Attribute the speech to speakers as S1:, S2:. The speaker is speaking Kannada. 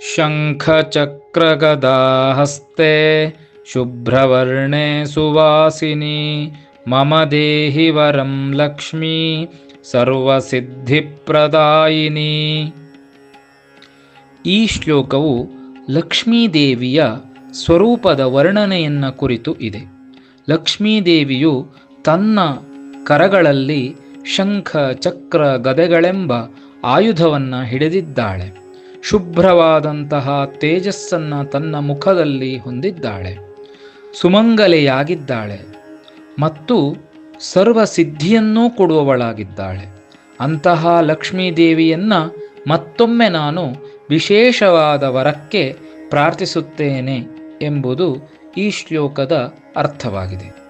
S1: शङ्खचक्रगदाहस्ते शुभ्रवर्णे सुवासिनी मम देहि वरं लक्ष्मी ಸರ್ವಸಿದ್ಧಿಪ್ರದಾಯಿನಿ ಈ ಶ್ಲೋಕವು ಲಕ್ಷ್ಮೀದೇವಿಯ ಸ್ವರೂಪದ ವರ್ಣನೆಯನ್ನು ಕುರಿತು ಇದೆ ಲಕ್ಷ್ಮೀದೇವಿಯು ತನ್ನ ಕರಗಳಲ್ಲಿ ಶಂಖ ಚಕ್ರ ಗದೆಗಳೆಂಬ ಆಯುಧವನ್ನು ಹಿಡಿದಿದ್ದಾಳೆ ಶುಭ್ರವಾದಂತಹ ತೇಜಸ್ಸನ್ನು ತನ್ನ ಮುಖದಲ್ಲಿ ಹೊಂದಿದ್ದಾಳೆ. ಸುಮಂಗಲೆಯಾಗಿದ್ದಾಳೆ. ಮತ್ತು ಸರ್ವ ಸಿದ್ಧಿಯನ್ನೂ ಕೊಡುವವಳಾಗಿದ್ದಾಳೆ. ಅಂತಹ ಲಕ್ಷ್ಮೀದೇವಿಯನ್ನ ಮತ್ತೊಮ್ಮೆ ನಾನು ವಿಶೇಷವಾದ ವರಕ್ಕೆ ಪ್ರಾರ್ಥಿಸುತ್ತೇನೆ ಎಂಬುದು ಈ ಶ್ಲೋಕದ ಅರ್ಥವಾಗಿದೆ.